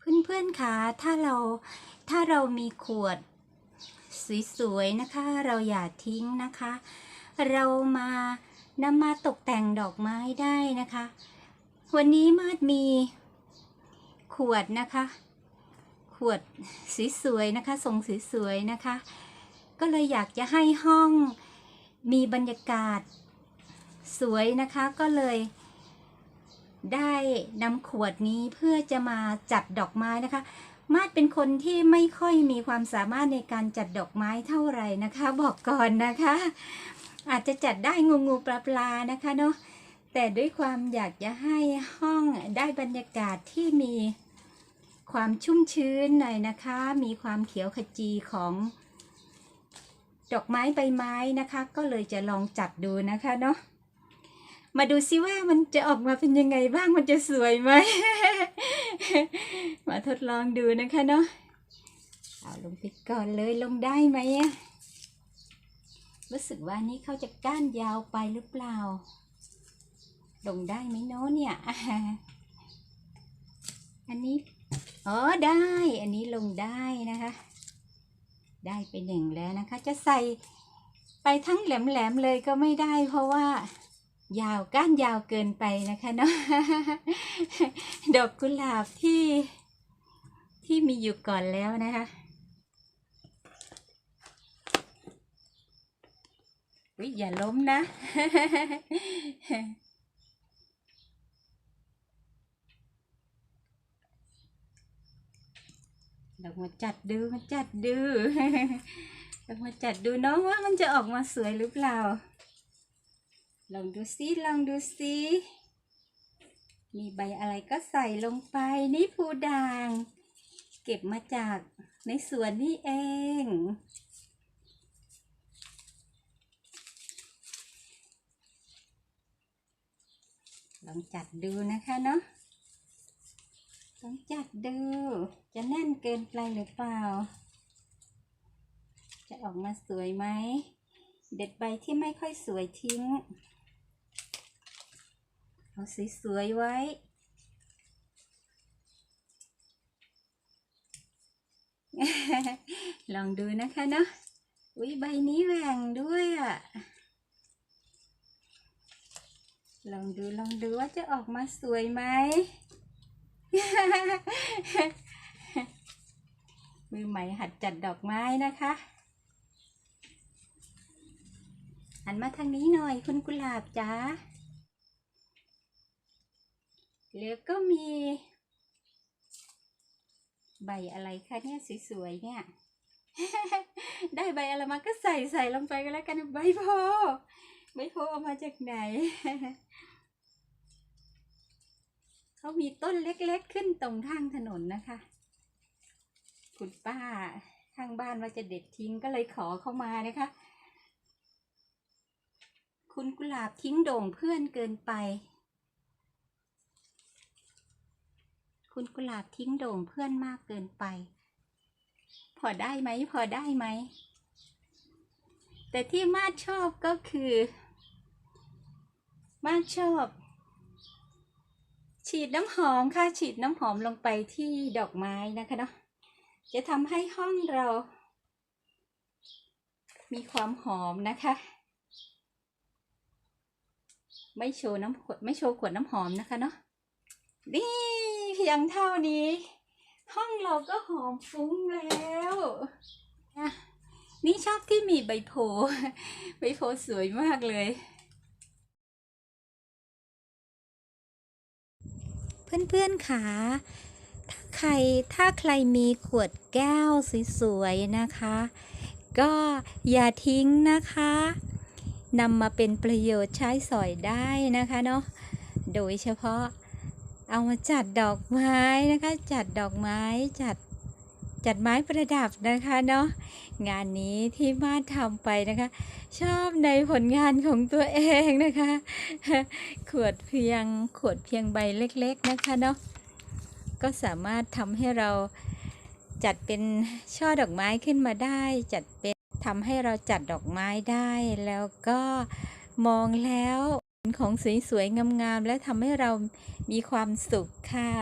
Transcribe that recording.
เพื่อนๆคะถ้าเราถ้าเรามีขวดสวยๆนะคะ เราอย่าทิ้งนะคะ เรามานำมาตกแต่งดอกไม้ได้นะคะ วันนี้มาดมีขวดนะคะ ขวดสวยๆนะคะทรงสวยๆนะคะ ก็เลยอยากจะให้ห้องมีบรรยากาศสวยนะคะก็เลย ได้นำขวดนี้เพื่อจะมาจัดดอกไม้นะคะ มาดเป็นคนที่ไม่ค่อยมีความสามารถในการจัดดอกไม้เท่าไหร่นะคะ บอกก่อนนะคะ อาจจะจัดได้งูงูปลาปลานะคะเนาะแต่ด้วยความอยากจะให้ห้องได้บรรยากาศที่มีความชุ่มชื้นหน่อยนะคะ มีความเขียวขจีของดอกไม้ใบไม้นะคะ ก็เลยจะลองจัดดูนะคะเนาะ มาดูซิว่ามันจะออกมาเป็นยังไงบ้างมันจะสวยไหม มาทดลองดูนะคะเนาะเอาลงไปก่อนเลยลงได้ไหมอะรู้สึกว่านี่เขาจะก้านยาวไปหรือเปล่า ลงได้ไหมเนาะเนี่ย อันนี้ อ๋อได้ อันนี้ลงได้นะคะ ได้ไปหนึ่งแล้วนะคะ จะใส่ไปทั้งแหลมๆเลยก็ไม่ได้เพราะว่า ยาวก้านยาวเกินไปนะคะเนาะดอกกุหลาบที่ที่มีอยู่ก่อนแล้วนะคะวิอย่าล้มนะลองมาจัดดูมาจัดดูลองมาจัดดูน้องว่ามันจะออกมาสวยหรือเปล่า ลองดูซิลองดูซิมีใบอะไรก็ใส่ลงไปนี่ภูด่าง เก็บมาจากในสวนนี่เอง ลองจัดดูนะคะเนาะลองจัดดู จะแน่นเกินไปหรือเปล่า จะออกมาสวยไหม เด็ดใบที่ไม่ค่อยสวยทิ้ง เอาสวยๆไว้ ลองดูนะคะเนาะอุ้ยใบนี้แหว่งด้วยอะ่ะ ลองดูลองดูว่าจะออกมาสวยไหม มือใหม่หัดจัดดอกไม้นะคะหันมาทางนี้หน่อยคุณกุหลาบจ้า แล้วก็มี ใบอะไรคะเนี่ยสวยๆเนี่ย ได้ใบอะไรมาก็ใส่ใส่ลงไปก็แล้วกันใบโพใบโพเอามาจากไหน เขามีต้นเล็กๆขึ้นตรงข้างถนนนะคะ คุณป้าข้างบ้านว่าจะเด็ดทิ้งก็เลยขอเข้ามานะคะ คุณกุหลาบทิ้งโด่งเพื่อนเกินไป คุณกุหลาบทิ้งโด่งเพื่อนมากเกินไป พอได้ไหม พอได้ไหม แต่ที่มาดชอบก็คือ มาดชอบ ฉีดน้ำหอมค่ะ ฉีดน้ำหอมลงไปที่ดอกไม้นะคะเนาะ จะทำให้ห้องเรา มีความหอมนะคะไม่โชว์น้ำขวดไม่โชว์ขวดน้ำหอมนะคะเนาะนี่ พียงเท่านี้ ห้องเราก็หอมฟุ้งแล้วอะนี่ชอบที่มีใบโพใบโพสวยมากเลย เพื่อนๆค่ะถ้าใครถ้าใครมีขวดแก้วสวยๆนะคะ ก็อย่าทิ้งนะคะนำมาเป็นประโยชน์ใช้สอยได้นะคะเนาะโดยเฉพาะ เอามาจัดดอกไม้นะคะ จัดดอกไม้จัดจัดไม้ประดับนะคะเนาะงานนี้ที่มาทำไปนะคะ ชอบในผลงานของตัวเองนะคะ ขวดเพียงขวดเพียงใบเล็กๆนะคะเนาะก็สามารถทำให้เราจัดเป็นช่อดอกไม้ขึ้นมาได้ จัดเป็นทำให้เราจัดดอกไม้ได้ แล้วก็มองแล้ว ของสวยๆงามๆและทำให้เรามีความสุขค่ะ